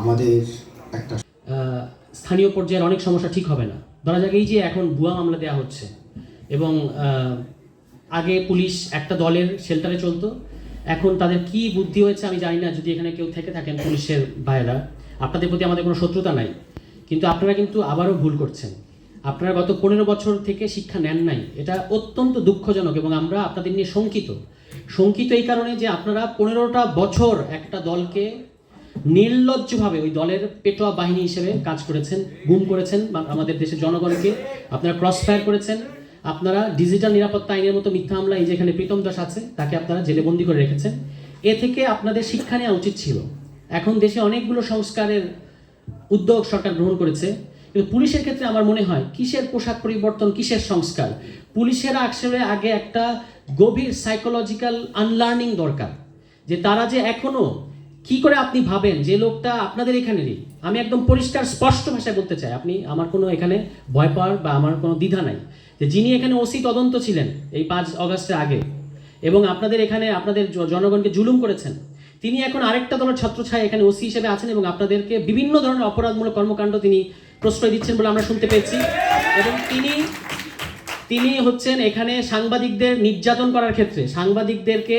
আমাদের একটা স্থানীয় পর্যায়ের অনেক সমস্যা ঠিক হবে না। ধরা যাক এই যে এখন ভুয়া মামলা দেওয়া হচ্ছে এবং আগে পুলিশ একটা দলের শেল্টারে চলতো। এখন তাদের কি বুদ্ধি হয়েছে আমি জানি না, যদি এখানে কেউ থেকে থাকেন পুলিশের ভাইয়েরা। আপনাদের প্রতি আমাদের কোনো শত্রুতা নাই। কিন্তু আপনারা কিন্তু আবারও ভুল করছেন। আপনারা গত পনেরো বছর থেকে শিক্ষা নেন নাই। এটা অত্যন্ত দুঃখজনক এবং আমরা আপনাদের নিয়ে শঙ্কিত। শঙ্কিত এই কারণে যে আপনারা পনেরোটা বছর একটা দলকে নির্লজ্জভাবে ওই দলের পেটোয়া বাহিনী হিসেবে কাজ করেছেন, গুম করেছেন আমাদের দেশের জনগণকে আপনারা ক্রস ফায়ার করেছেন। আপনারা ডিজিটাল নিরাপত্তা আইনের মতো মিথ্যা হামলা, এই যেখানে প্রীতম দাস আছে, তাকে আপনারা জেলে বন্দি করে রেখেছেন। এ থেকে আপনাদের শিক্ষা নেওয়া উচিত ছিল। এখন দেশে অনেকগুলো সংস্কারের উদ্যোগ সরকার গ্রহণ করেছে। কিন্তু পুলিশের ক্ষেত্রে আমার মনে হয় কিসের পোশাক পরিবর্তন, কিসের সংস্কার? পুলিশের আসলে আগে একটা গভীর সাইকোলজিক্যাল আনলার্নিং দরকার, যে তারা যে এখনও কি করে আপনি ভাবেন যে লোকটা আপনাদের এখানেরই? আমি একদম পরিষ্কার, স্পষ্ট ভাষায় বলতে চাই, আপনি আমার কোনো এখানে ভয় পাওয়ার বা আমার কোনো দ্বিধা নাই, যে যিনি এখানে ওসি তদন্ত ছিলেন এই পাঁচ অগস্টের আগে, এবং আপনাদের এখানে আপনাদের জনগণকে জুলুম করেছেন, তিনি এখন আরেকটা দলের ছত্রছায়া এখানে ওসি হিসেবে আছেন এবং আপনাদেরকে বিভিন্ন ধরনের অপরাধমূলক কর্মকাণ্ড তিনি প্রশ্রয় দিচ্ছেন বলে আমরা শুনতে পেয়েছি। এবং তিনি তিনি হচ্ছেন এখানে সাংবাদিকদের নির্যাতন করার ক্ষেত্রে। সাংবাদিকদেরকে,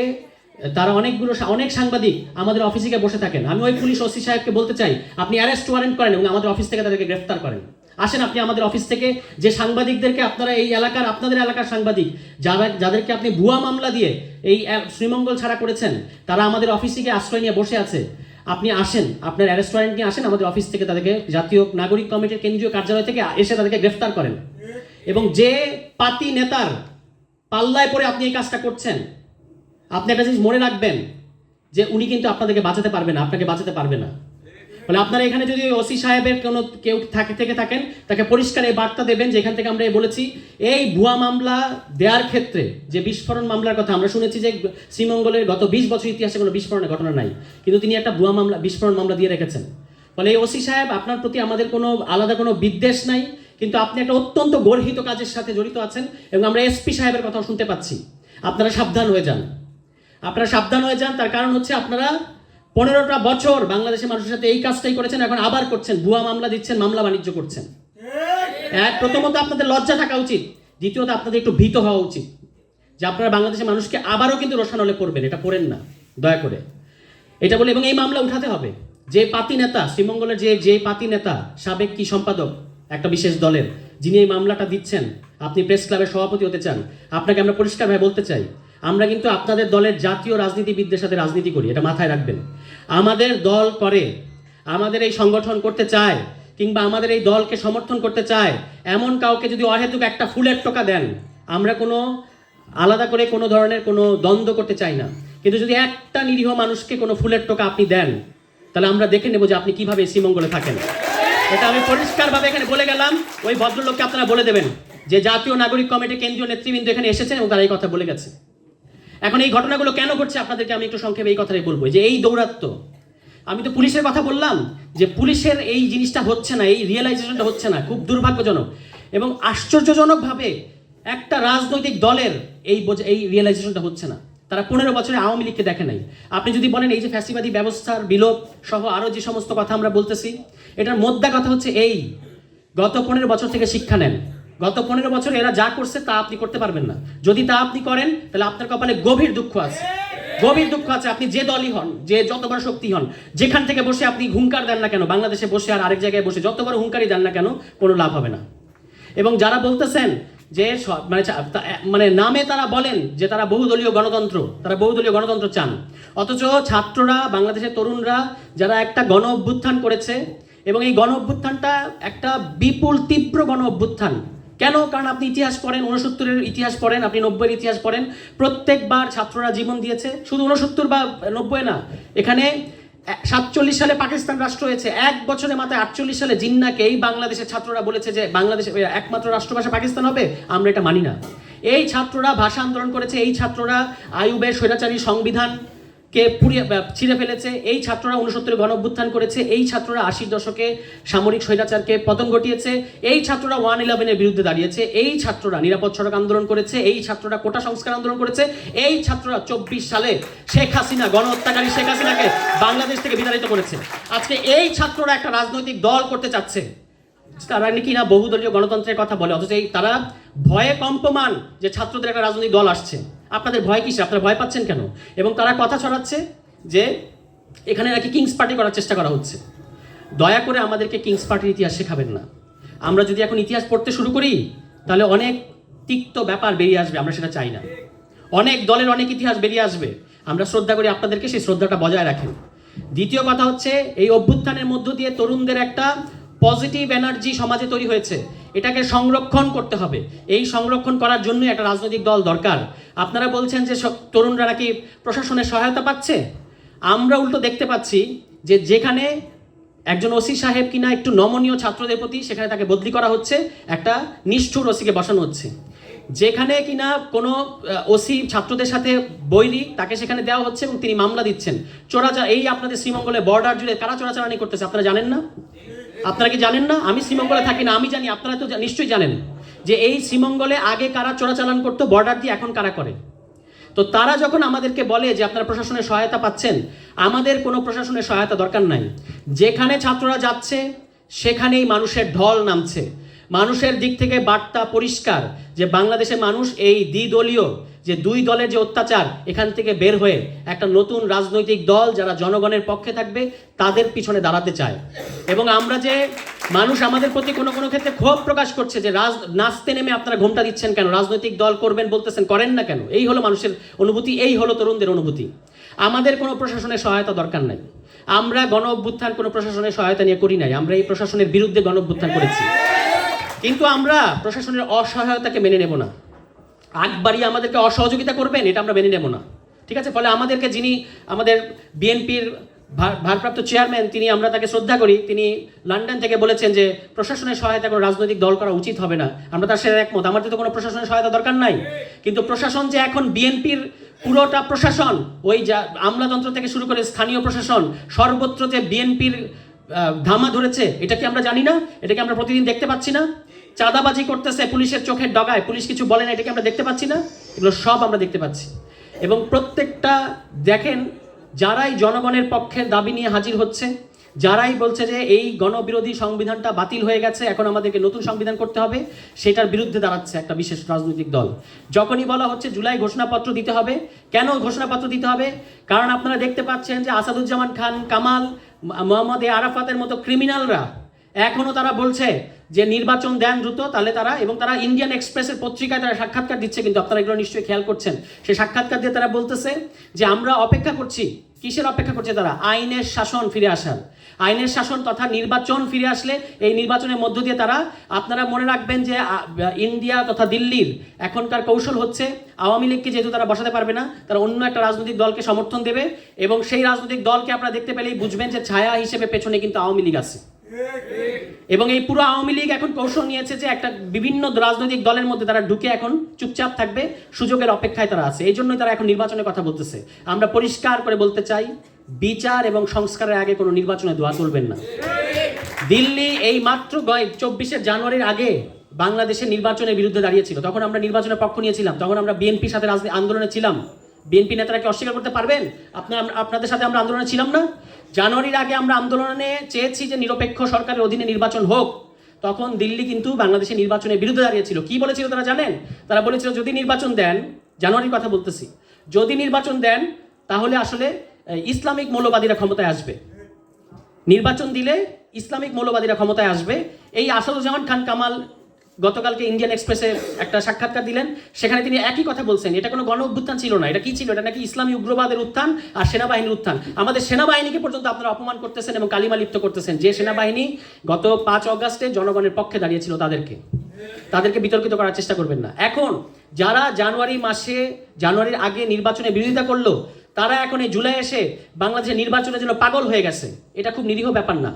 তারা অনেকগুলো অনেক সাংবাদিক আমাদের অফিসে গিয়ে বসে থাকেন। আমি ওই পুলিশ ওসি সাহেবকে বলতে চাই, আপনি অ্যারেস্ট ওয়ারেন্ট করেন এবং আমাদের অফিস থেকে তাদেরকে গ্রেফতার করেন। আসেন আপনি আমাদের অফিস থেকে, যে সাংবাদিকদেরকে আপনারা এই এলাকার, আপনাদের এলাকার সাংবাদিক, যারা, যাদেরকে আপনি ভুয়া মামলা দিয়ে এই শ্রীমঙ্গল ছাড়া করেছেন, তারা আমাদের অফিসে গিয়ে আশ্রয় নিয়ে বসে আছে। আপনি আসেন, আপনার অ্যারেস্ট ওয়ারেন্ট নিয়ে আসেন, আমাদের অফিস থেকে তাদেরকে জাতীয় নাগরিক কমিটির কেন্দ্রীয় কার্যালয় থেকে এসে তাদেরকে গ্রেফতার করেন। এবং যে পাতি নেতার পাল্লায় পড়ে আপনি এই কাজটা করছেন, আপনি একটা জিনিস মনে রাখবেন যে উনি কিন্তু আপনাদেরকে বাঁচাতে পারবে না, আপনাকে বাঁচাতে পারবে না। ফলে আপনারা এখানে যদি ওসি সাহেবের কোনো কেউ থাকে, থেকে থাকেন, তাকে পরিষ্কার এই বার্তা দেবেন, যেখান থেকে আমরা বলেছি, এই ভুয়া মামলা দেওয়ার ক্ষেত্রে যে বিস্ফোরণ মামলার কথা আমরা শুনেছি যে শ্রীমঙ্গলের গত বিশ বছর ইতিহাসে কোনো বিস্ফোরণের ঘটনা নাই, কিন্তু তিনি একটা ভুয়া মামলা, বিস্ফোরণ মামলা দিয়ে রেখেছেন। ফলে এই ওসি সাহেব, আপনার প্রতি আমাদের কোনো আলাদা কোনো বিদ্বেষ নাই, কিন্তু আপনি একটা অত্যন্ত গর্হিত কাজের সাথে জড়িত আছেন এবং আমরা এসপি সাহেবের কথাও শুনতে পাচ্ছি। আপনারা সাবধান হয়ে যান। আপনারা সাবধান হয়ে যান, তার কারণ হচ্ছে আপনারা পনেরোটা বছর বাংলাদেশের মানুষের সাথে এই কাজটাই করেছেন, এখন আবার করছেন, ভুয়া মামলা দিচ্ছেন, মামলা বাণিজ্য করছেন। এক, প্রথমত আপনাদের লজ্জা থাকা উচিত, দ্বিতীয়ত আপনাদের একটু ভীত হওয়া উচিত, যে আপনারা বাংলাদেশের মানুষকে আবারও কিন্তু রোশানলে করবেন, এটা করেন না, দয়া করে। এটা বলে এবং এই মামলা উঠাতে হবে। যে পাতি নেতা, শ্রীমঙ্গলের যে যে পাতি নেতা, সাবেক কি সম্পাদক, একটা বিশেষ দলের, যিনি এই মামলাটা দিচ্ছেন, আপনি প্রেস ক্লাবের সভাপতি হতে চান, আপনাকে আমরা পরিষ্কারভাবে বলতে চাই, আমরা কিন্তু আপনাদের দলের জাতীয় রাজনীতিবিদদের সাথে রাজনীতি করি, এটা মাথায় রাখবেন। আমাদের দল করে, আমাদের এই সংগঠন করতে চায়, কিংবা আমাদের এই দলকে সমর্থন করতে চায়, এমন কাউকে যদি অহেতুক একটা ফুলের টোকা দেন, আমরা কোনো আলাদা করে কোনো ধরনের কোনো দ্বন্দ্ব করতে চাই না। কিন্তু যদি একটা নিরীহ মানুষকে কোনো ফুলের টোকা আপনি দেন, তাহলে আমরা দেখে নেব যে আপনি কীভাবে শ্রীমঙ্গলে থাকেন। এটা আমি পরিষ্কারভাবে এখানে বলে গেলাম, ওই ভদ্রলোককে আপনারা বলে দেবেন যে জাতীয় নাগরিক কমিটি কেন্দ্রীয় নেতৃবৃন্দ এখানে এসেছেন এবং তারা এই কথা বলে গেছে। এখন এই ঘটনাগুলো কেন ঘটছে আপনাদেরকে আমি একটু সংক্ষেপে এই কথাটাই বলব। যে এই দৌরাত্ম আমি তো পুলিশের কথা বললাম যে পুলিশের এই জিনিসটা হচ্ছে না, এই রিয়েলাইজেশনটা হচ্ছে না, খুব দুর্ভাগ্যজনক। এবং আশ্চর্যজনকভাবে একটা রাজনৈতিক দলের এই এই রিয়েলাইজেশনটা হচ্ছে না। তারা পনেরো বছরে আওয়ামী লীগকে দেখে নাই। আপনি যদি বলেন এই যে ফ্যাসিবাদী ব্যবস্থার বিলোপ সহ আরও যে সমস্ত কথা আমরা বলতেছি, এটার মোদ্দা কথা হচ্ছে এই, গত পনেরো বছর থেকে শিক্ষা নেন। গত পনেরো বছর এরা যা করছে তা আপনি করতে পারবেন না। যদি তা আপনি করেন, তাহলে আপনার কপালে গভীর দুঃখ আছে। গভীর দুঃখ আছে। আপনি যে দলই হন, যে যত বড় শক্তি হন, যেখান থেকে বসে আপনি হুঙ্কার দেন না কেন, বাংলাদেশে বসে আর আরেক জায়গায় বসে যত বড় হুঙ্কারই দেন না কেন, কোনো লাভ হবে না। এবং যারা বলতেছেন যে মানে মানে নামে তারা বলেন যে তারা বহুদলীয় গণতন্ত্র, তারা বহুদলীয় গণতন্ত্র চান। অথচ ছাত্ররা, বাংলাদেশের তরুণরা, যারা একটা গণ অভ্যুত্থান করেছে, এবং এই গণ অভ্যুত্থানটা একটা বিপুল, তীব্র গণ অভ্যুত্থান কেন? কারণ আপনি ইতিহাস পড়েন উনসত্তরের ইতিহাস পড়েন, আপনি নব্বইয়ের ইতিহাস পড়েন। প্রত্যেকবার ছাত্ররা জীবন দিয়েছে। শুধু উনসত্তর বা নব্বই না, এখানে সাতচল্লিশ সালে পাকিস্তান রাষ্ট্র হয়েছে। এক বছরে মাথায় আটচল্লিশ সালে জিন্নাকে এই বাংলাদেশের ছাত্ররা বলেছে যে, বাংলাদেশে একমাত্র রাষ্ট্রভাষা পাকিস্তান হবে, আমরা এটা মানি না। এই ছাত্ররা ভাষা আন্দোলন করেছে, এই ছাত্ররা আয়ুবের স্বৈরাচারী সংবিধান কে পুড়িয়ে ছিঁড়ে ফেলেছে। এই ছাত্ররা উনসত্তরে গণ অভ্যুত্থান করেছে। এই ছাত্ররা আশির দশকে সামরিক স্বৈরাচারকে পতন ঘটিয়েছে। এই ছাত্ররা ওয়ান ইলেভেনের বিরুদ্ধে দাঁড়িয়েছে। এই ছাত্ররা নিরাপদ সড়ক আন্দোলন করেছে। এই ছাত্ররা কোটা সংস্কার আন্দোলন করেছে। এই ছাত্ররা চব্বিশ সালে শেখ হাসিনা, গণহত্যাকারী শেখ হাসিনাকে বাংলাদেশ থেকে বিতাড়িত করেছে। আজকে এই ছাত্ররা একটা রাজনৈতিক দল করতে চাচ্ছে। তারা নাকি না বহুদলীয় গণতন্ত্রের কথা বলে, অথচ এই তারা ভয়ে কম্পমান যে ছাত্রদের একটা রাজনৈতিক দল আসছে। আপনাদের ভয় কিসে আপনারা ভয় পাচ্ছেন কেন? এবং তারা কথা ছড়াচ্ছে যে এখানে নাকি কিংস পার্টি করার চেষ্টা করা হচ্ছে। দয়া করে আমাদেরকে কিংস পার্টির ইতিহাস শেখাবেন না। আমরা যদি এখন ইতিহাস পড়তে শুরু করি, তাহলে অনেক তিক্ত ব্যাপার বেরিয়ে আসবে, আমরা সেটা চাই না। অনেক দলের অনেক ইতিহাস বেরিয়ে আসবে। আমরা শ্রদ্ধা করি আপনাদেরকে, সেই শ্রদ্ধাটা বজায় রাখেন। দ্বিতীয় কথা হচ্ছে, এই অভ্যুত্থানের মধ্য দিয়ে তরুণদের একটা পজিটিভ এনার্জি সমাজে তৈরি হয়েছে। এটাকে সংরক্ষণ করতে হবে। এই সংরক্ষণ করার জন্য একটা রাজনৈতিক দল দরকার। আপনারা বলছেন যে তরুণরা নাকি প্রশাসনের সহায়তা পাচ্ছে? আমরা উল্টো দেখতে পাচ্ছি যে যেখানে একজন ওসি সাহেব কিনা একটু নমনীয় ছাত্রদের প্রতি সেখানে তাকে বদলি করা হচ্ছে, একটা নিষ্ঠুর ওসিকে বসানো হচ্ছে। যেখানে কিনা কোনো ওসি ছাত্রদের সাথে বৈরী তাকে সেখানে দেওয়া হচ্ছে এবং তিনি মামলা দিচ্ছেন। চোরাচা এই আপনাদের শ্রীমঙ্গলে বর্ডার জুড়ে কারা চোরাচালানি করতেছে, আপনারা জানেন না? আপনারা কি জানেন না? আমি শ্রীমঙ্গলে থাকি না, আমি জানি, আপনারা তো নিশ্চয়ই জানেন যে এই শ্রীমঙ্গলে আগে কারা চোরাচালান করতো বর্ডার দিয়ে এখন কারা করে? তো তারা যখন আমাদেরকে বলে যে আপনারা প্রশাসনের সহায়তা পাচ্ছেন, আমাদের কোনো প্রশাসনের সহায়তা দরকার নাই। যেখানে ছাত্ররা যাচ্ছে, সেখানেই মানুষের ঢল নামছে। মানুষের দিক থেকে বার্তা পরিষ্কার যে বাংলাদেশের মানুষ এই দ্বিদলীয় যে দুই দলের যে অত্যাচার এখান থেকে বের হয়ে একটা নতুন রাজনৈতিক দল যারা জনগণের পক্ষে থাকবে, তাদের পিছনে দাঁড়াতে চায়। এবং আমরা যে মানুষ আমাদের প্রতি কোনো কোনো ক্ষেত্রে ক্ষোভ প্রকাশ করছে যে রাজ নাচতে নেমে আপনারা ঘোমটা দিচ্ছেন কেন? রাজনৈতিক দল করবেন বলতেছেন, করেন না কেন? এই হলো মানুষের অনুভূতি, এই হলো তরুণদের অনুভূতি। আমাদের কোনো প্রশাসনের সহায়তা দরকার নাই। আমরা গণ অভ্যুত্থান কোনো প্রশাসনের সহায়তা নিয়ে করি নাই। আমরা এই প্রশাসনের বিরুদ্ধে গণ অভ্যুত্থান করেছি। কিন্তু আমরা প্রশাসনের অসহায়তাকে মেনে নেব না। আগ বাড়িয়ে আমাদেরকে অসহযোগিতা করবেন, এটা আমরা মেনে নেব না। ঠিক আছে? ফলে আমাদেরকে যিনি আমাদের বিএনপির ভারপ্রাপ্ত চেয়ারম্যান, তিনি আমরা তাকে শ্রদ্ধা করি। তিনি লন্ডন থেকে বলেছেন যে, প্রশাসনের সহায়তা কোনো রাজনৈতিক দল করা উচিত হবে না। আমরা তার সাথে একমত। আমাদের তো কোনো প্রশাসনের সহায়তা দরকার নাই। কিন্তু প্রশাসন যে এখন বিএনপির পুরোটা প্রশাসন, ওই যা আমলাতন্ত্র থেকে শুরু করে স্থানীয় প্রশাসন, সর্বত্র যে বিএনপির ধামা ধরেছে, এটা কি আমরা জানি না? এটা কি আমরা প্রতিদিন দেখতে পাচ্ছি না? চাঁদাবাজি করতেছে পুলিশের চোখের ডগায়। পুলিশ কিছু বলে না, এটাকে আমরা দেখতে পাচ্ছি না। এগুলো সব আমরা দেখতে পাচ্ছি। এবং প্রত্যেকটা দেখেন, যারাই জনগণের পক্ষে দাবি নিয়ে হাজির হচ্ছে, যারাই বলছে যে এই গণবিরোধী সংবিধানটা বাতিল হয়ে গেছে, এখন আমাদেরকে নতুন সংবিধান করতে হবে, সেটার বিরুদ্ধে দাঁড়াচ্ছে একটা বিশেষ রাজনৈতিক দল। যখনই বলা হচ্ছে জুলাই ঘোষণাপত্র দিতে হবে, কেন ঘোষণাপত্র দিতে হবে? কারণ আপনারা দেখতে পাচ্ছেন যে আসাদুজ্জামান খান, কামাল মোহাম্মদ এ আরাফাতের মতো ক্রিমিনালরা এখনও তারা বলছে যে নির্বাচন দেন দ্রুত, তাহলে তারা এবং তারা ইন্ডিয়ান এক্সপ্রেসের পত্রিকায় তারা সাক্ষাৎকার দিচ্ছে, কিন্তু আপনারা এগুলো নিশ্চয়ই খেয়াল করছেন। সেই সাক্ষাৎকার দিয়ে তারা বলতেছে যে আমরা অপেক্ষা করছি। কিসের অপেক্ষা করছে তারা? আইনের শাসন ফিরে আসার। আইনের শাসন তথা নির্বাচন ফিরে আসলে এই নির্বাচনের মধ্য দিয়ে তারা, আপনারা মনে রাখবেন যে ইন্ডিয়া তথা দিল্লির এখনকার কৌশল হচ্ছে, আওয়ামী লীগকে যেহেতু তারা বসাতে পারবে না, তারা অন্য একটা রাজনৈতিক দলকে সমর্থন দেবে এবং সেই রাজনৈতিক দলকে আপনারা দেখতে পেলেই বুঝবেন যে ছায়া হিসেবে পেছনে কিন্তু আওয়ামী লীগ আছে। এবং এই পুরো আওয়ামী লীগ এখন কৌশল নিয়েছে যে একটা বিভিন্ন রাজনৈতিক দলের মধ্যে তারা ঢুকে এখন চুপচাপ থাকবে, সুযোগের অপেক্ষায় তারা আছে। এই জন্যই তারা এখন নির্বাচনের কথা বলতেছে। আমরা পরিষ্কার করে বলতে চাই, বিচার এবং সংস্কারের আগে কোনো নির্বাচনে দোয়া তুলবেন না। দিল্লি এই মাত্র চব্বিশে জানুয়ারির আগে বাংলাদেশের নির্বাচনের বিরুদ্ধে দাঁড়িয়েছিল। তখন আমরা নির্বাচনের পক্ষ নিয়েছিলাম, তখন আমরা বিএনপির সাথে রাজনীতি আন্দোলনে ছিলাম। বিএনপি নেতারা কি অস্বীকার করতে পারবেন? আপনার, আপনাদের সাথে আমরা আন্দোলনে ছিলাম না? জানুয়ারির আগে আমরা আন্দোলনে চেয়েছি যে নিরপেক্ষ সরকারের অধীনে নির্বাচন হোক। তখন দিল্লি কিন্তু বাংলাদেশের নির্বাচনের বিরুদ্ধে দাঁড়িয়েছিল। কি বলেছিল তারা জানেন? তারা বলেছিল, যদি নির্বাচন দেন, জানুয়ারির কথা বলতেছি, যদি নির্বাচন দেন, তাহলে আসলে ইসলামিক মৌলবাদীরা ক্ষমতায় আসবে। নির্বাচন দিলে ইসলামিক মৌলবাদীরা ক্ষমতায় আসবে। এই আসাদুজ্জামান খান কামাল গতকালকে ইন্ডিয়ান এক্সপ্রেসে একটা সাক্ষাৎকার দিলেন। সেখানে তিনি একই কথা বলছেন, এটা কোনো গণ অভ্যুত্থান ছিল না, এটা কি ছিল? এটা নাকি ইসলামী উগ্রবাদের উত্থান আর সেনাবাহিনীর উত্থান। আমাদের সেনাবাহিনীকে পর্যন্ত আপনারা অপমান করতেছেন এবং কালিমা লিপ্ত করতেছেন। যে সেনাবাহিনী গত পাঁচ অগাস্টে জনগণের পক্ষে দাঁড়িয়েছিল তাদেরকে তাদেরকে বিতর্কিত করার চেষ্টা করবেন না। এখন যারা জানুয়ারি মাসে, জানুয়ারির আগে নির্বাচনে বিরোধিতা করল, তারা এখন এই জুলাই এসে বাংলাদেশের নির্বাচনের জন্য পাগল হয়ে গেছে, এটা খুব নিরীহ ব্যাপার না।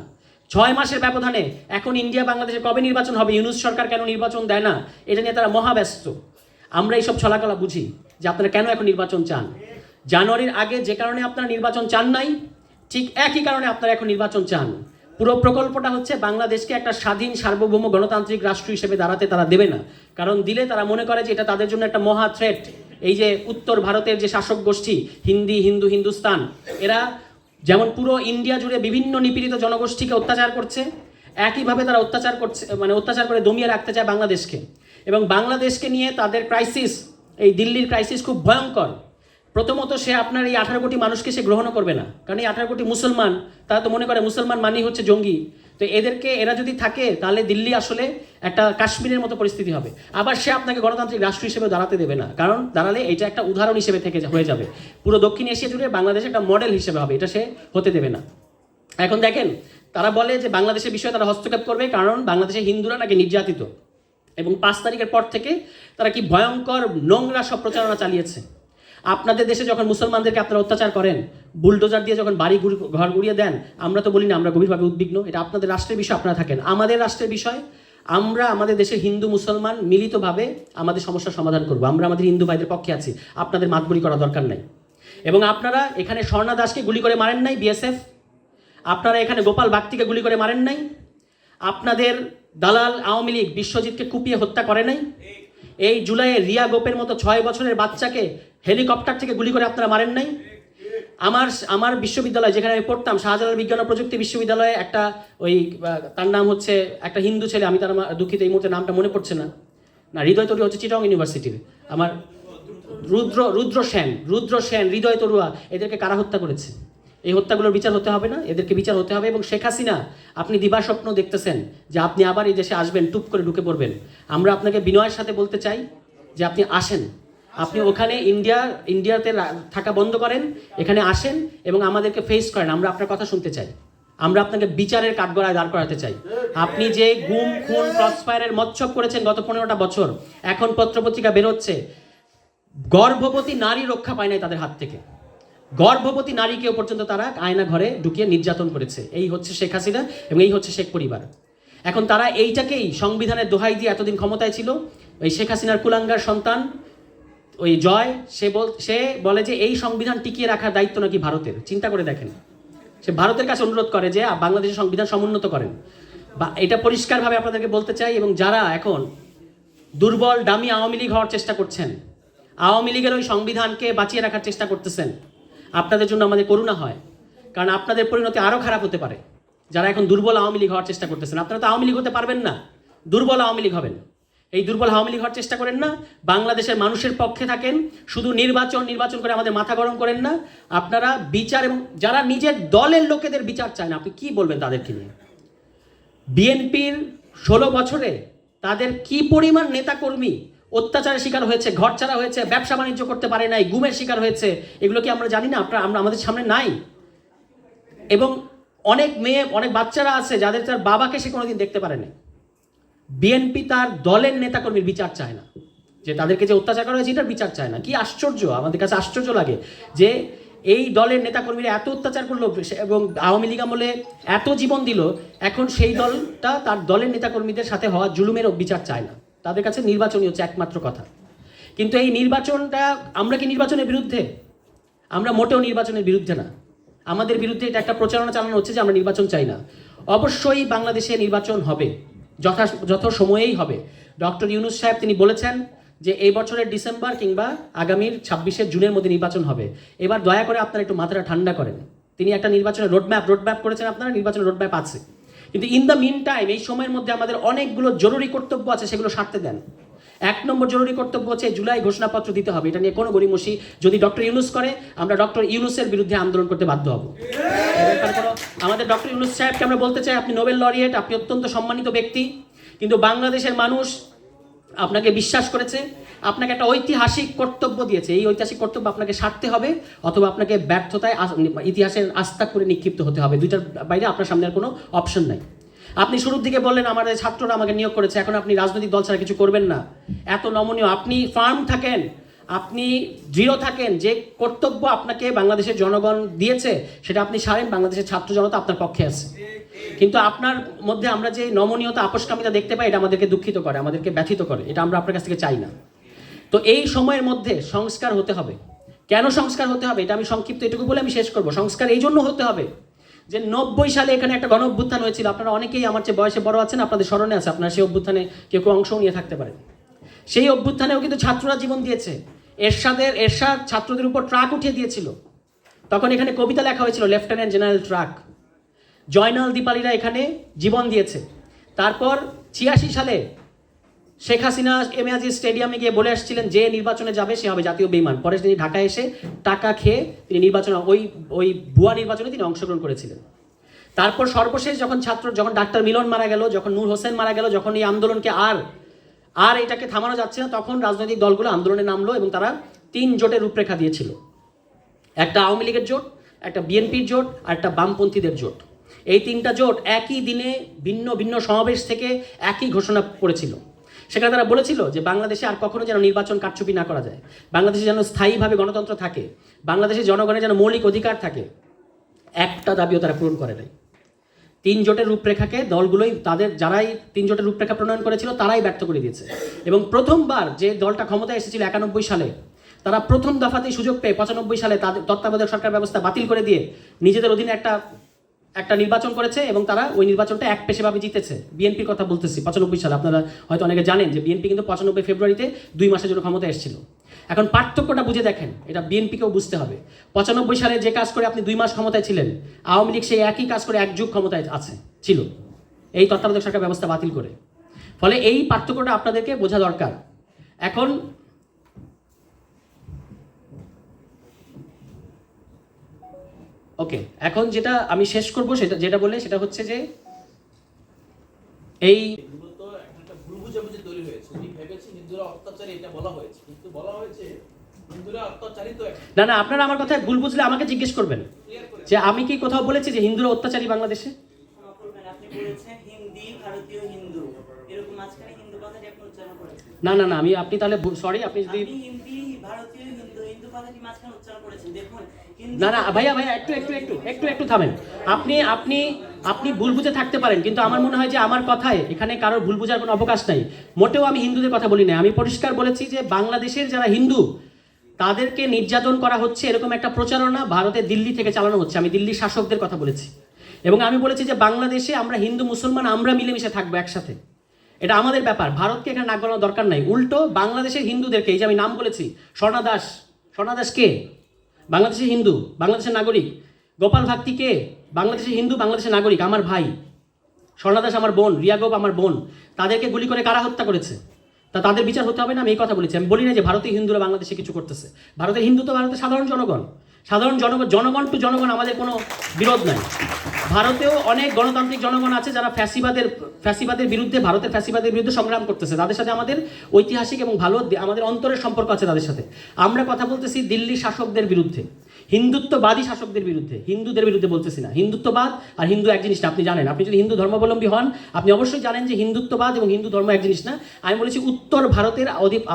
ছয় মাসের ব্যবধানে এখন ইন্ডিয়া বাংলাদেশে কবে নির্বাচন হবে? ইউনুস সরকার কেন নির্বাচন দেয় না? এটা নিয়ে তারা মহাব্যস্ত। আমরা এইসব ছলাকলা বুঝি যে আপনারা কেন এখন নির্বাচন চান? জানুয়ারির আগে যে কারণে আপনারা নির্বাচন চান নাই, ঠিক একই কারণে আপনারা এখন নির্বাচন চান। পুরো প্রকল্পটা হচ্ছে বাংলাদেশকে একটা স্বাধীন, সার্বভৌম গণতান্ত্রিক রাষ্ট্র হিসেবে দাঁড়াতে তারা দেবে না। কারণ দিলে তারা মনে করে যে এটা তাদের জন্য একটা মহা থ্রেট এই যে উত্তর ভারতের যে শাসক গোষ্ঠী, হিন্দি, হিন্দু, হিন্দুস্তান, এরা যেমন পুরো ইন্ডিয়া জুড়ে বিভিন্ন নিপীড়িত জনগোষ্ঠীকে অত্যাচার করছে, একইভাবে তারা অত্যাচার করছে মানে অত্যাচার করে দমিয়ে রাখতে চায় বাংলাদেশকে। এবং বাংলাদেশকে নিয়ে তাদের ক্রাইসিস এই দিল্লির ক্রাইসিস খুব ভয়ঙ্কর। প্রথমত সে আপনার এই আঠারো কোটি মানুষকে সে গ্রহণ করবে না। কারণ এই আঠারো কোটি মুসলমান, তারা তো মনে করে মুসলমান মানেই হচ্ছে জঙ্গি। তো এদেরকে, এরা যদি থাকে, তাহলে দিল্লি আসলে একটা কাশ্মীরের মতো পরিস্থিতি হবে। আবার সে আপনাকে গণতান্ত্রিক রাষ্ট্র হিসেবে দাঁড়াতে দেবে না। কারণ দাঁড়ালে এটা একটা উদাহরণ হিসেবে থেকে হয়ে যাবে। পুরো দক্ষিণ এশিয়া জুড়ে বাংলাদেশ একটা মডেল হিসেবে হবে, এটা সে হতে দেবে না। এখন দেখেন, তারা বলে যে বাংলাদেশের বিষয়ে তারা হস্তক্ষেপ করবে কারণ বাংলাদেশে হিন্দুরা নাকি নির্যাতিত। এবং পাঁচ তারিখের পর থেকে তারা কি ভয়ঙ্কর নোংরা সব প্রচারণা চালিয়েছে। আপনাদের দেশে যখন মুসলমানদেরকে আপনারা অত্যাচার করেন, বুলডোজার দিয়ে যখন বাড়ি ঘর গুড়িয়ে দেন, আমরা তো বলি না, আমরা গভীরভাবে উদ্বিগ্ন। এটা আপনাদের রাষ্ট্রের বিষয়, আপনারা থাকেন। আমাদের রাষ্ট্রের বিষয়, আমরা আমাদের দেশের হিন্দু, মুসলমান মিলিতভাবে আমাদের সমস্যার সমাধান করব। আমরা আমাদের হিন্দু ভাইদের পক্ষে আছি। আপনাদের মাতবরি করা দরকার নাই। এবং আপনারা এখানে স্বর্ণা দাসকে গুলি করে মারেন নাই, বিএসএফ। আপনারা এখানে গোপাল বাগটিকে গুলি করে মারেন নাই। আপনাদের দালাল আওয়ামী লীগ বিশ্বজিৎকে কুপিয়ে হত্যা করে নাই। এই জুলাইয়ে রিয়া গোপের মতো ছয় বছরের বাচ্চাকে হেলিকপ্টার থেকে গুলি করে আপনারা মারেন নাই? আমার আমার বিশ্ববিদ্যালয় যেখানে আমি পড়তাম, শাহজালাল বিজ্ঞান ও প্রযুক্তি বিশ্ববিদ্যালয়ে একটা ওই তার নাম হচ্ছে একটা হিন্দু ছেলে, আমি তার দুঃখিত, এই মুহূর্তে নামটা মনে পড়ছে না। না, হৃদয় তরুয়া হচ্ছে চিটং ইউনিভার্সিটির। আমার রুদ্র রুদ্র সেন রুদ্র সেন, হৃদয় তরুয়া, এদেরকে কারা হত্যা করেছে? এই হত্যাগুলোর বিচার হতে হবে না? এদেরকে বিচার হতে হবে এবং শেখ হাসিনা, আপনি দিবাস্বপ্ন দেখতেছেন যে আপনি আবার এই দেশে আসবেন, টুপ করে ঢুকে পড়বেন। আমরা আপনাকে বিনয়ের সাথে বলতে চাই যে আপনি আসেন। আপনি ওখানে ইন্ডিয়া ইন্ডিয়াতে থাকা বন্ধ করেন, এখানে আসেন এবং আমাদেরকে ফেস করেন। আমরা আপনার কথা শুনতে চাই। আমরা আপনাকে বিচারের কাঠগড়ায় দাঁড় করাতে চাই। আপনি যে গুম খুন ক্রসফায়ারের মৎসব করেছেন গত পনেরোটা বছর, এখন পত্রপত্রিকা বেরোচ্ছে। গর্ভবতী নারী রক্ষা পায় নাই তাদের হাত থেকে। গর্ভবতী নারীকেও পর্যন্ত তারা আয়না ঘরে ঢুকিয়ে নির্যাতন করেছে। এই হচ্ছে শেখ হাসিনা এবং এই হচ্ছে শেখ পরিবার। এখন তারা এইটাকেই সংবিধানের দোহাই দিয়ে এতদিন ক্ষমতায় ছিল। ওই শেখ হাসিনার কুলাঙ্গার সন্তান ওই জয়, সে বল, সে বলে যে এই সংবিধান টিকিয়ে রাখার দায়িত্ব নাকি ভারতের? চিন্তা করে দেখেন। সে ভারতের কাছে অনুরোধ করে যে বাংলাদেশের সংবিধান সমুন্নত করেন। বা এটা পরিষ্কারভাবে আপনাদেরকে বলতে চাই এবং যারা এখন দুর্বল, দামি আওয়ামী লীগ হওয়ার চেষ্টা করছেন, আওয়ামী লীগের ওই সংবিধানকে বাঁচিয়ে রাখার চেষ্টা করতেছেন, আপনাদের জন্য আমাদের করুণা হয়। কারণ আপনাদের পরিণতি আরও খারাপ হতে পারে। যারা এখন দুর্বল আওয়ামী লীগ হওয়ার চেষ্টা করতেছেন, আপনারা তো আওয়ামী লীগ হতে পারবেন না। দুর্বল আওয়ামী লীগ হবেন। এই দুর্বল আওয়ামী লীগ হওয়ার চেষ্টা করেন না। বাংলাদেশের মানুষের পক্ষে থাকেন। শুধু নির্বাচন নির্বাচন করে আমাদের মাথা গরম করেন না। আপনারা বিচার এবং যারা নিজের দলের লোকেদের বিচার চায় না, আপনি কি বলবেন তাদেরকে নিয়ে? বিএনপির ষোলো বছরে তাদের কি পরিমাণ নেতাকর্মী অত্যাচারের শিকার হয়েছে ঘর ছাড়া হয়েছে, ব্যবসা বাণিজ্য করতে পারে নাই, গুমের শিকার হয়েছে, এগুলো কি আমরা জানি না? আপনারা, আমরা আমাদের সামনে নাই। এবং অনেক মেয়ে, অনেক বাচ্চারা আছে যাদের তার বাবাকে সে কোনোদিন দেখতে পারেনি বিএনপি তার দলের নেতাকর্মীর বিচার চায় না। যে তাদেরকে যে অত্যাচার করা হয়েছে, এটার বিচার চায় না। কি আশ্চর্য! আমাদের কাছে আশ্চর্য লাগে যে এই দলের নেতাকর্মীরা এত অত্যাচার করল এবং আওয়ামী লীগ আমলে এত জীবন দিল, এখন সেই দলটা তার দলের নেতাকর্মীদের সাথে হওয়া জুলুমের বিচার চায় না। তাদের কাছে নির্বাচনই হচ্ছে একমাত্র কথা। কিন্তু এই নির্বাচনটা আমরা কি নির্বাচনের বিরুদ্ধে? আমরা মোটেও নির্বাচনের বিরুদ্ধে না। আমাদের বিরুদ্ধে এটা একটা প্রচারণা চালানো হচ্ছে যে আমরা নির্বাচন চাই না। অবশ্যই বাংলাদেশে নির্বাচন হবে। যথা সময়েই হবে। ডক্টর ইউনুস সাহেব তিনি বলেছেন যে এই বছরের ডিসেম্বর কিংবা আগামীর ছাব্বিশে জুনের মধ্যে নির্বাচন হবে। এবার দয়া করে আপনারা একটু মাথাটা ঠান্ডা করেন। তিনি একটা নির্বাচনের রোডম্যাপ রোডম্যাপ করেছেন আপনারা, নির্বাচনের রোডম্যাপ আছে। কিন্তু ইন দ্য মিন টাইম এই সময়ের মধ্যে আমাদের অনেকগুলো জরুরি কর্তব্য আছে, সেগুলো সারতে দেন। এক নম্বর জরুরি কর্তব্য হচ্ছে জুলাই ঘোষণাপত্র দিতে হবে। এটা নিয়ে কোনো গরিমসি যদি ডক্টর ইউনুস করে, আমরা ডক্টর ইউনুসের বিরুদ্ধে আন্দোলন করতে বাধ্য হব। আমাদের ডক্টর ইউনুস সাহেবকে আমরা বলতে চাই, আপনি নোবেল লরিয়েট, আপনি অত্যন্ত সম্মানিত ব্যক্তি। কিন্তু বাংলাদেশের মানুষ আপনাকে বিশ্বাস করেছে, আপনাকে একটা ঐতিহাসিক কর্তব্য দিয়েছে। এই ঐতিহাসিক কর্তব্য আপনাকে সারতে হবে, অথবা আপনাকে ব্যর্থতায় ইতিহাসের আস্থা করে নিক্ষিপ্ত হতে হবে। দুইটার বাইরে আপনার সামনে আর কোনো অপশন নাই। আপনি শুরুর দিকে বললেন, আমাদের ছাত্ররা আমাকে নিয়োগ করেছে, এখন আপনি রাজনৈতিক দল ছাড়া কিছু করবেন না। এত নমনীয়, আপনি ফার্ম থাকেন আপনি দৃঢ় থাকেন যে কর্তব্য আপনাকে বাংলাদেশের জনগণ দিয়েছে, সেটা আপনি সারেন, বাংলাদেশের ছাত্র জনতা আপনার পক্ষে আছে। কিন্তু আপনার মধ্যে আমরা যে নমনীয়তা, আপোষকামিতা দেখতে পাই, এটা আমাদেরকে দুঃখিত করে, আমাদেরকে ব্যথিত করে, এটা আমরা আপনার কাছ থেকে চাই না। তো এই সময়ের মধ্যে সংস্কার হতে হবে। কেন সংস্কার হতে হবে? এটা আমি সংক্ষিপ্ত এটুকু বলে আমি শেষ করব। সংস্কার এই জন্য হতে হবে যে নব্বই সালে এখানে একটা গণ অভ্যুত্থান হয়েছিল। আপনারা অনেকেই আমার চেয়ে বয়সে বড় আছেন, আপনাদের স্মরণে আছে। আপনারা সেই অভ্যুত্থানে কেউ কেউ অংশও নিয়ে থাকতে পারেন। সেই অভ্যুত্থানেও কিন্তু ছাত্ররা জীবন দিয়েছে। এরশাদের এরশাদ ছাত্রদের উপর ট্রাক উঠিয়ে দিয়েছিল। তখন এখানে কবিতা লেখা হয়েছিল লেফটেন্যান্ট জেনারেল ট্রাক জয়নাল দীপালিরা এখানে জীবন দিয়েছে। তারপর ছিয়াশি সালে শেখ হাসিনা এমএজি স্টেডিয়ামে গিয়ে বলে আসছিলেন, যে নির্বাচনে যাবে, সে হবে জাতীয় বেইমান। পরে তিনি ঢাকায় এসে টাকা খেয়ে তিনি নির্বাচনে ওই ওই ভুয়া নির্বাচনে তিনি অংশগ্রহণ করেছিলেন। তারপর সর্বশেষ যখন ছাত্র যখন ডাক্তার মিলন মারা গেল, যখন নূর হোসেন মারা গেল, যখন এই আন্দোলনকে আর আর এটাকে থামানো যাচ্ছে না। তখন রাজনৈতিক দলগুলো আন্দোলনে নামলো এবং তারা তিন জোটের রূপরেখা দিয়েছিল। একটা আওয়ামী লীগের জোট, একটা বিএনপির জোট, আর একটা বামপন্থীদের জোট। এই তিনটা জোট একই দিনে ভিন্ন ভিন্ন সমাবেশ থেকে একই ঘোষণা করেছিল। সেখানে তারা বলেছিল যে বাংলাদেশে আর কখনো যেন নির্বাচন কারচুপি না করা যায়। বাংলাদেশে যেন স্থায়ীভাবে গণতন্ত্র থাকে। বাংলাদেশের জনগণের যেন মৌলিক অধিকার থাকে। একটা দাবিও তারা পূরণ করে নাই। তিন জোটের রূপরেখাকে দলগুলোই তাদের যারাই তিন জোটের রূপরেখা প্রণয়ন করেছিল, তারাই ব্যর্থ করে দিয়েছে। এবং প্রথমবার যে দলটা ক্ষমতায় এসেছিল একানব্বই সালে, তারা প্রথম দফাতেই সুযোগ পেয়ে পঁচানব্বই সালে তাদের তত্ত্বাবধায়ক সরকার ব্যবস্থা বাতিল করে দিয়ে নিজেদের অধীনে একটা একটা নির্বাচন করেছে এবং তারা ওই নির্বাচনটা এক পেশেভাবে জিতেছে। বিএনপির কথা বলতেছি, পঁচানব্বই সালে। আপনারা হয়তো অনেকে জানেন যে বিএনপি কিন্তু পঁচানব্বই ফেব্রুয়ারিতে দুই মাসের জন্য ক্ষমতায় এসেছিল। এখন পার্থক্যটা বুঝে দেখেন, এটা বিএনপিকেও বুঝতে হবে। পঁচানব্বই সালে যে কাজ করে আপনি দুই মাস ক্ষমতায় ছিলেন, আওয়ামী লীগ সেই একই কাজ করে এক যুগ ক্ষমতায় আছে, ছিল। এই তত্ত্বাবধায়ক সরকার ব্যবস্থা বাতিল করে। ফলে এই পার্থক্যটা আপনাদেরকে বোঝা দরকার। এখন ওকে, এখন যেটা আমি শেষ করব সেটা, যেটা বলে সেটা হচ্ছে যে এই মূলত একটা ভুল বুঝাবুঝি তৈরি হয়েছে উনি ভেবেছেন হিন্দুরা অত্যাচারী এটা বলা হয়েছে। কিন্তু বলা হয়েছে না না আপনারা আমার কথায় ভুল বুঝলে আমাকে জিজ্ঞেস করবেন। যে আমি কি কোথাও বলেছি যে হিন্দুরা অত্যাচারী বাংলাদেশে? আপনি বলেছেন হিন্দি ভারতীয় হিন্দু। এরকম মাঝখানে হিন্দু কথাটি আপনি উচ্চারণ করেছেন। না না না আমি আপনি তাহলে সরি আপনি যদি হিন্দি ভারতীয় হিন্দু হিন্দু কথাটি মাঝখানে উচ্চারণ করেছেন দেখুন না না ভাইয়া ভাইয়া একটু একটু একটু একটু একটু থামেন। আপনি আপনি আপনি ভুল বুঝে থাকতে পারেন কিন্তু আমার মনে হয় যে আমার কথায় এখানে কারোর ভুল বুঝার কোনো অবকাশ নাই। মোটেও আমি হিন্দুদের কথা বলি না আমি পরিষ্কার বলেছি যে বাংলাদেশের যারা হিন্দু তাদেরকে নির্যাতন করা হচ্ছে এরকম একটা প্রচারণা ভারতে দিল্লি থেকে চালানো হচ্ছে। আমি দিল্লির শাসকদের কথা বলেছি। এবং আমি বলেছি যে বাংলাদেশে আমরা হিন্দু মুসলমান আমরা মিলেমিশে থাকব একসাথে। এটা আমাদের ব্যাপার। ভারতকে এখানে নাক গলানোর দরকার নাই। উল্টো বাংলাদেশের হিন্দুদেরকে এই যে আমি নাম বলেছি স্বর্ণা দাস স্বর্ণা দাস কে বাংলাদেশের হিন্দু, বাংলাদেশের নাগরিক। গোপাল ভাক্তি কে বাংলাদেশের হিন্দু, বাংলাদেশের নাগরিক, আমার ভাই। স্বর্ণাদাস আমার বোন রিয়াগোপ আমার বোন। তাদেরকে গুলি করে কারা হত্যা করেছে? তা তাদের বিচার হতে হবে না, আমি এই কথা বলেছি। আমি বলি না যে ভারতীয় হিন্দুরা বাংলাদেশে কিছু করতেছে। ভারতের হিন্দু তো ভারতের সাধারণ জনগণ। সাধারণ জনগণ জনগণ টু জনগণ আমাদের কোনো বিরোধ নাই। ভারতেও অনেক গণতান্ত্রিক জনগণ আছে যারা ফ্যাসিবাদের ফ্যাসিবাদের বিরুদ্ধে, ভারতের ফ্যাসিবাদের বিরুদ্ধে সংগ্রাম করতেছে। তাদের সাথে আমাদের ঐতিহাসিক এবং ভালো আমাদের অন্তরের সম্পর্ক আছে তাদের সাথে। আমরা কথা বলতেছি দিল্লি শাসকদের বিরুদ্ধে, হিন্দুত্ববাদী শাসকদের বিরুদ্ধে। হিন্দুদের বিরুদ্ধে বলতেছি না। হিন্দুত্ববাদ আর হিন্দু এক জিনিস না, আপনি জানেন। আপনি যদি হিন্দু ধর্মাবলম্বী হন, আপনি অবশ্যই জানেন যে হিন্দুত্ববাদ এবং হিন্দু ধর্ম এক জিনিস না। আমি বলেছি উত্তর ভারতের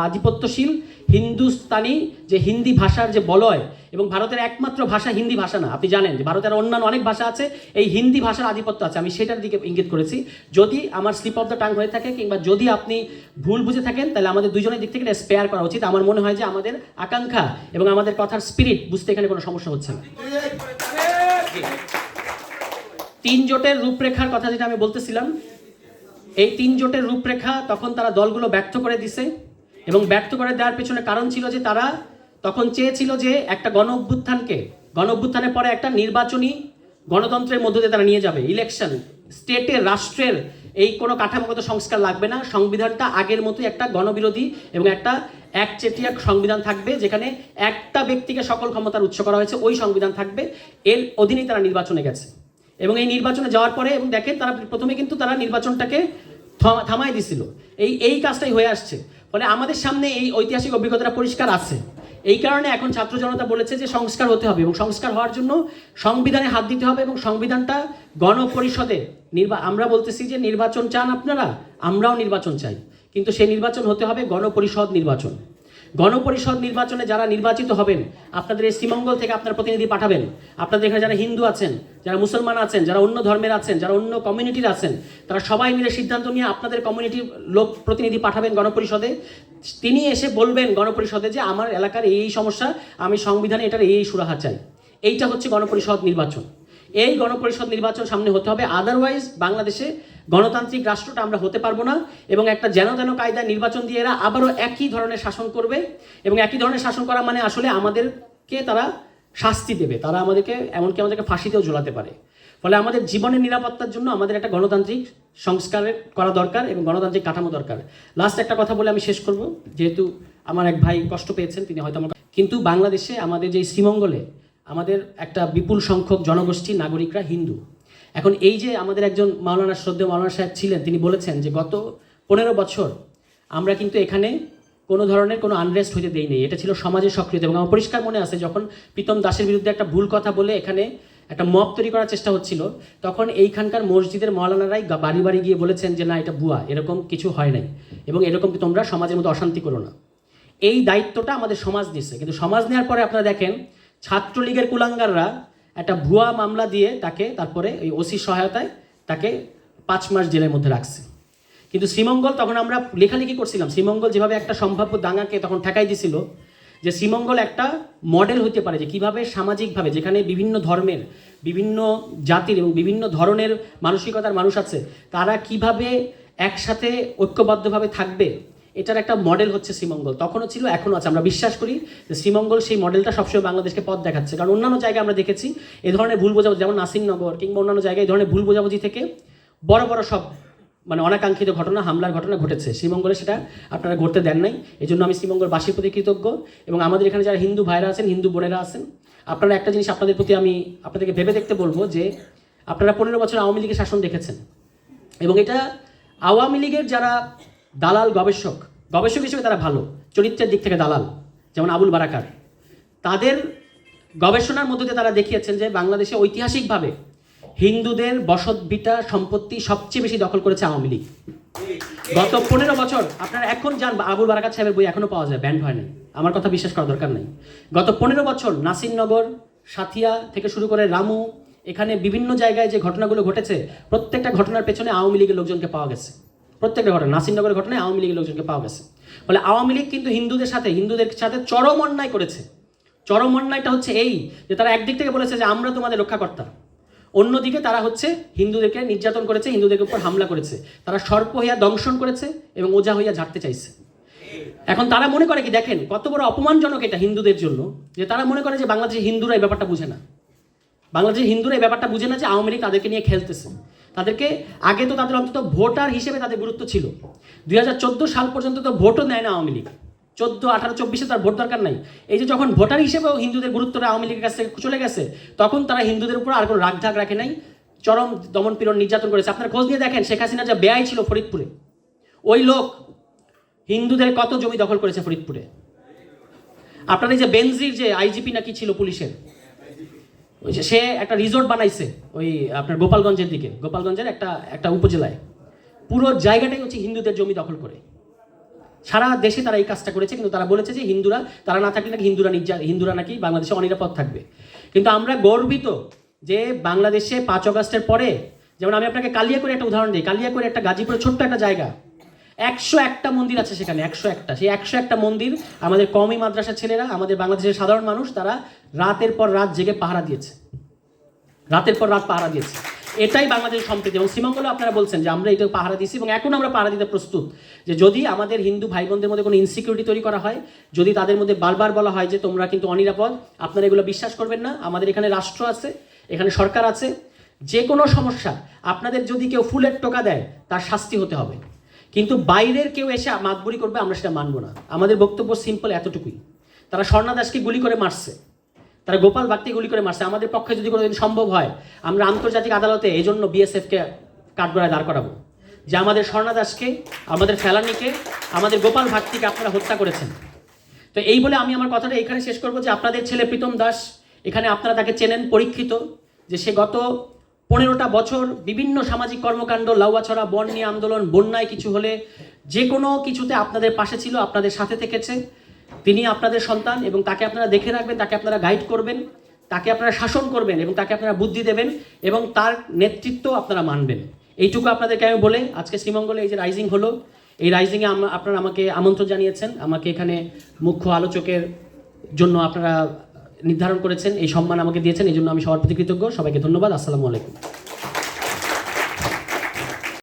আধিপত্যশীল হিন্দুস্তানি যে হিন্দি ভাষার যে বলয় এবং ভারতের একমাত্র ভাষা হিন্দি ভাষা না, আপনি জানেন যে ভারতের অন্যান্য অনেক ভাষা আছে, এই হিন্দি ভাষার আধিপত্য আছে, আমি সেটার দিকে ইঙ্গিত করেছি। যদি আমার স্লিপ অফ দ্য টাং হয়ে থাকে কিংবা যদি আপনি ভুল বুঝে থাকেন, তাহলে আমাদের দুজনের দিক থেকে এটা স্পেয়ার করা উচিত। আমার মনে হয় যে আমাদের আকাঙ্ক্ষা এবং আমাদের কথার স্পিরিট বুঝতে এখানে কোনো সমস্যা হচ্ছে না। তিন জোটের রূপরেখার কথা যেটা আমি বলতেছিলাম, এই তিন জোটের রূপরেখা তখন তারা দলগুলো ব্যর্থ করে দিছে। এবং ব্যর্থ করে দেওয়ার পেছনে কারণ ছিল যে তারা তখন চেয়েছিল যে একটা গণ অভ্যুত্থানকে গণ অভ্যুত্থানের পরে একটা নির্বাচনী গণতন্ত্রের মধ্য দিয়ে তারা নিয়ে যাবে। ইলেকশন স্টেটের রাষ্ট্রের এই কোনো কাঠামোগত সংস্কার লাগবে না। সংবিধানটা আগের মতোই একটা গণবিরোধী এবং একটা একচেটিয়া সংবিধান থাকবে, যেখানে একটা ব্যক্তিকে সকল ক্ষমতার উৎস করা হয়েছে, ওই সংবিধান থাকবে। এর অধীনেই তারা নির্বাচনে গেছে। এবং এই নির্বাচনে যাওয়ার পরে এবং দেখেন তারা প্রথমে কিন্তু তারা নির্বাচনটাকে থামা- থামাই দিছিল। এই এই কাজটাই হয়ে আসছে। ফলে আমাদের সামনে এই ঐতিহাসিক অভিজ্ঞতাটা পরিষ্কার আছে। এই কারণে এখন ছাত্র জনতা বলেছে যে সংস্কার হতে হবে এবং সংস্কার হওয়ার জন্য সংবিধানে হাত দিতে হবে এবং সংবিধানটা গণপরিষদে নির্বা আমরা বলতেছি যে নির্বাচন চান আপনারা, আমরাও নির্বাচন চাই। কিন্তু সেই নির্বাচন হতে হবে গণপরিষদ নির্বাচন। গণপরিষদ নির্বাচনে যারা নির্বাচিত হবেন, আপনাদের এই শ্রীমঙ্গল থেকে আপনার প্রতিনিধি পাঠাবেন। আপনাদের এখানে যারা হিন্দু আছেন, যারা মুসলমান আছেন, যারা অন্য ধর্মের আছেন, যারা অন্য কমিউনিটির আছেন, তারা সবাই মিলে সিদ্ধান্ত নিয়ে আপনাদের কমিউনিটির লোক প্রতিনিধি পাঠাবেন গণপরিষদে। তিনি এসে বলবেন গণপরিষদে যে, আমার এলাকার এই সমস্যা, আমি সংবিধানে এটার এই সুরাহা চাই। এইটা হচ্ছে গণপরিষদ নির্বাচন। এই গণপরিষদ নির্বাচন সামনে হতে হবে। আদারওয়াইজ বাংলাদেশে গণতান্ত্রিক রাষ্ট্রটা আমরা হতে পারব না, এবং একটা যেন তেন কায়দায় নির্বাচন দিয়ে এরা আবারও একই ধরনের শাসন করবে, এবং একই ধরনের শাসন করা মানে আসলে আমাদেরকে তারা শাস্তি দেবে, তারা আমাদেরকে এমনকি আমাদেরকে ফাঁসিতেও ঝোলাতে পারে। ফলে আমাদের জীবনের নিরাপত্তার জন্য আমাদের একটা গণতান্ত্রিক সংস্কারের করা দরকার এবং গণতান্ত্রিক কাঠামো দরকার। লাস্ট একটা কথা বলে আমি শেষ করব, যেহেতু আমার এক ভাই কষ্ট পেয়েছেন, তিনি হয়তো আমার কিন্তু বাংলাদেশে আমাদের যে শ্রীমঙ্গলে আমাদের একটা বিপুল সংখ্যক জনগোষ্ঠী, নাগরিকরা হিন্দু। এখন এই যে আমাদের একজন মাওলানা শ্রদ্ধেয় মাওলানা সাহেব ছিলেন, তিনি বলেছেন যে গত পনেরো বছর আমরা কিন্তু এখানে কোনো ধরনের কোনো আনরেস্ট হইতে দেই নেই। এটা ছিল সমাজের সক্রিয়তা এবং আমার পরিষ্কার মনে আছে, যখন প্রীতম দাসের বিরুদ্ধে একটা ভুল কথা বলে এখানে একটা মব তৈরি করার চেষ্টা হচ্ছিল, তখন এইখানকার মসজিদের মৌলানারাই বাড়ি বাড়ি গিয়ে বলেছেন যে, না, এটা বুয়া এরকম কিছু হয় নাই। এবং এরকম তোমরা সমাজের মধ্যে অশান্তি করো না। এই দায়িত্বটা আমাদের সমাজ নিচ্ছে কিন্তু সমাজ নেওয়ার পরে আপনারা দেখেন ছাত্রলীগের কুলাঙ্গাররা একটা ভুয়া মামলা দিয়ে তাকে তারপরে ওই ওসির সহায়তায় তাকে পাঁচ মাস জেলের মধ্যে রাখছে। কিন্তু শ্রীমঙ্গল তখন আমরা লেখালেখি করছিলাম। শ্রীমঙ্গল যেভাবে একটা সম্ভাব্য দাঙ্গাকে তখন ঠেকাই দিছিল যে শ্রীমঙ্গল একটা মডেল হতে পারে যে কীভাবে সামাজিকভাবে যেখানে বিভিন্ন ধর্মের, বিভিন্ন জাতির এবং বিভিন্ন ধরনের মানসিকতার মানুষ আছে, তারা কীভাবে একসাথে ঐক্যবদ্ধভাবে থাকবে এটার একটা মডেল হচ্ছে শ্রীমঙ্গল। তখনও ছিল, এখনও আছে। আমরা বিশ্বাস করি যে শ্রীমঙ্গল সেই মডেলটা সবসময় বাংলাদেশকে পথ দেখাচ্ছে। কারণ অন্যান্য জায়গায় আমরা দেখেছি, এ ধরনের ভুল বোঝাবুঝি, যেমন নাসিরনগর কিংবা অন্যান্য জায়গায় এই ধরনের ভুল বোঝাবুঝি থেকে বড় বড় সব মানে অনাকাঙ্ক্ষিত ঘটনা, হামলার ঘটনা ঘটেছে। শ্রীমঙ্গলে সেটা আপনারা ঘটতে দেন নাই। এই জন্য আমি শ্রীমঙ্গলবাসীর প্রতি কৃতজ্ঞ এবং আমাদের এখানে যারা হিন্দু ভাইরা আছেন, হিন্দু বোনেরা আছেন, আপনারা একটা জিনিস আপনাদের প্রতি আমি আপনাদেরকে ভেবে দেখতে বলব যে আপনারা পনেরো বছর আওয়ামী লীগের শাসন দেখেছেন। এবং এটা আওয়ামী লীগের যারা দালাল গবেষক। গবেষক হিসেবে তারা ভালো, চরিত্রের দিক থেকে দালাল, যেমন আবুল বারাকার। তাদের গবেষণার মধ্যে তারা দেখিয়েছেন যে বাংলাদেশে ঐতিহাসিকভাবে হিন্দুদের বসত বিটা সম্পত্তি সবচেয়ে বেশি দখল করেছে আওয়ামী লীগ। গত পনেরো বছর, আপনারা এখন যান আবুল বারাকাত সাহেবের বই এখনও পাওয়া যায়, ব্যান্ড হয় আমার কথা বিশ্বাস করার দরকার নেই। গত পনেরো বছর নাসিরনগর, সাথিয়া থেকে শুরু করে রামু, এখানে বিভিন্ন জায়গায় যে ঘটনাগুলো ঘটেছে, প্রত্যেকটা ঘটনার পেছনে আওয়ামী লীগের লোকজনকে পাওয়া গেছে। প্রত্যেকটা ঘটনা, নাসিরনগরের ঘটনায় আওয়ামী লীগের লোকজনকে পাওয়া গেছে। ফলে আওয়ামী লীগ কিন্তু হিন্দুদের সাথে হিন্দুদের সাথে চরম অন্যায় করেছে। চরম অন্যায়টা হচ্ছে এই যে তারা একদিক থেকে বলেছে যে আমরা তোমাদের রক্ষাকর্তা। অন্যদিকে তারা হচ্ছে হিন্দুদেরকে নির্যাতন করেছে, হিন্দুদের উপর হামলা করেছে। তারা সর্প হইয়া দংশন করেছে এবং ওজা হইয়া ঝাড়তে চাইছে। এখন তারা মনে করে কি, দেখেন, কত বড় অপমানজনক এটা হিন্দুদের জন্য যে তারা মনে করে যে বাংলাদেশের হিন্দুরা এই ব্যাপারটা বুঝে না। বাংলাদেশের হিন্দুরা এই ব্যাপারটা বুঝে না যে আওয়ামী লীগ তাদেরকে নিয়ে খেলতেছে। তাদেরকে আগে তো তাদের অন্তত ভোটার হিসেবে তাদের গুরুত্ব ছিল। দুই হাজার চোদ্দ সাল পর্যন্ত তো ভোটও নেয় না আওয়ামী লীগ। চোদ্দ, আঠারো, চব্বিশে তার ভোট দরকার নাই। এই যে যখন ভোটার হিসেবেও হিন্দুদের গুরুত্বটা আওয়ামী লীগের কাছ থেকে চলে গেছে, তখন তারা হিন্দুদের উপর আর কোনো রাগঢাক রাখে নাই। চরম দমন পীড়ন নির্যাতন করেছে। আপনার খোঁজ নিয়ে দেখেন, শেখ হাসিনা যা ব্যয় ছিল ফরিদপুরে, ওই লোক হিন্দুদের কত জমি দখল করেছে ফরিদপুরে। আপনার এই যে বেনজির যে আইজিপি নাকি ছিল পুলিশের ওই যে সে একটা রিসোর্ট বানাইছে ওই আপনার গোপালগঞ্জের দিকে। গোপালগঞ্জের একটা একটা উপজেলায়। পুরো জায়গাটাই হচ্ছে হিন্দুদের জমি দখল করে। সারা দেশে তারা এই কাজটা করেছে, কিন্তু তারা বলেছে যে হিন্দুরা, তারা না থাকলে নাকি হিন্দুরা নির্যা হিন্দুরা নাকি বাংলাদেশে অনিরাপদ থাকবে। কিন্তু আমরা গর্বিত যে বাংলাদেশে পাঁচ অগাস্টের পরে, যেমন আমি আপনাকে কালিয়া করে একটা উদাহরণ দিই কালিয়া করে একটা গাজীপুরের ছোট্ট একটা জায়গা। একশো একটা মন্দির আছে সেখানে, একশো একটা। সেই একশো একটা মন্দির আমাদের কমই মাদ্রাসার ছেলেরা, আমাদের বাংলাদেশের সাধারণ মানুষ, তারা রাতের পর রাত জেগে পাহারা দিয়েছে। রাতের পর রাত পাহারা দিয়েছে। এটাই বাংলাদেশের সম্প্রীতি। এবং শ্রীমঙ্গলে আপনারা বলছেন যে আমরা এটা পাহারা দিচ্ছি এবং এখন আমরা পাহারা দিতে প্রস্তুত। যে যদি আমাদের হিন্দু ভাই বোনদের মধ্যে কোনো ইনসিকিউরিটি তৈরি করা হয়, যদি তাদের মধ্যে বারবার বলা হয় যে তোমরা কিন্তু অনিরাপদ, আপনারা এগুলো বিশ্বাস করবেন না। আমাদের এখানে রাষ্ট্র আছে, এখানে সরকার আছে। যে কোনো সমস্যা, আপনাদের যদি কেউ ফুলের টোকা দেয়, তার শাস্তি হতে হবে। কিন্তু বাইরের কেউ এসে মাতবুরি করবে, আমরা সেটা মানবো না। আমাদের বক্তব্য সিম্পল এতটুকুই। তারা স্বর্ণা দাসকে গুলি করে মারছে। তারা গোপাল বাগকে গুলি করে মারছে। আমাদের পক্ষে যদি কোনোদিন সম্ভব হয়, আমরা আন্তর্জাতিক আদালতে এই জন্য বিএসএফকে কাঠগড়ায় দাঁড় করাবো। যে আমাদের স্বর্ণা দাসকে আমাদের ফেলানিকে, আমাদের গোপাল ভাট্টিকে আপনারা হত্যা করেছেন। তো এই বলে আমি আমার কথাটা এখানে শেষ করব যে আপনাদের ছেলে প্রীতম দাস, এখানে আপনারা তাকে চেনেন, পরীক্ষিত, যে সে গত পনেরোটা বছর বিভিন্ন সামাজিক কর্মকাণ্ড লাউয়াছড়া বন নিয়ে আন্দোলন, বন্যায় কিছু হলে যে কোনো কিছুতে আপনাদের পাশে ছিল, আপনাদের সাথে থেকেছে। তিনি আপনাদের সন্তান এবং তাকে আপনারা দেখে রাখবেন, তাকে আপনারা গাইড করবেন, তাকে আপনারা শাসন করবেন এবং তাকে আপনারা বুদ্ধি দেবেন এবং তার নেতৃত্ব আপনারা মানবেন। এইটুকু আপনাদেরকে আমি বলে আজকে শ্রীমঙ্গলে এই যে রাইজিং হলো, এই রাইজিংয়ে আপনারা আমাকে আমন্ত্রণ জানিয়েছেন। আমাকে এখানে মুখ্য আলোচকের জন্য আপনারা নির্ধারণ করেছেন, এই সম্মান আমাকে দিয়েছেন, এই জন্য আমি সবার প্রতি কৃতজ্ঞ। সবাইকে ধন্যবাদ, আসসালামু আলাইকুম।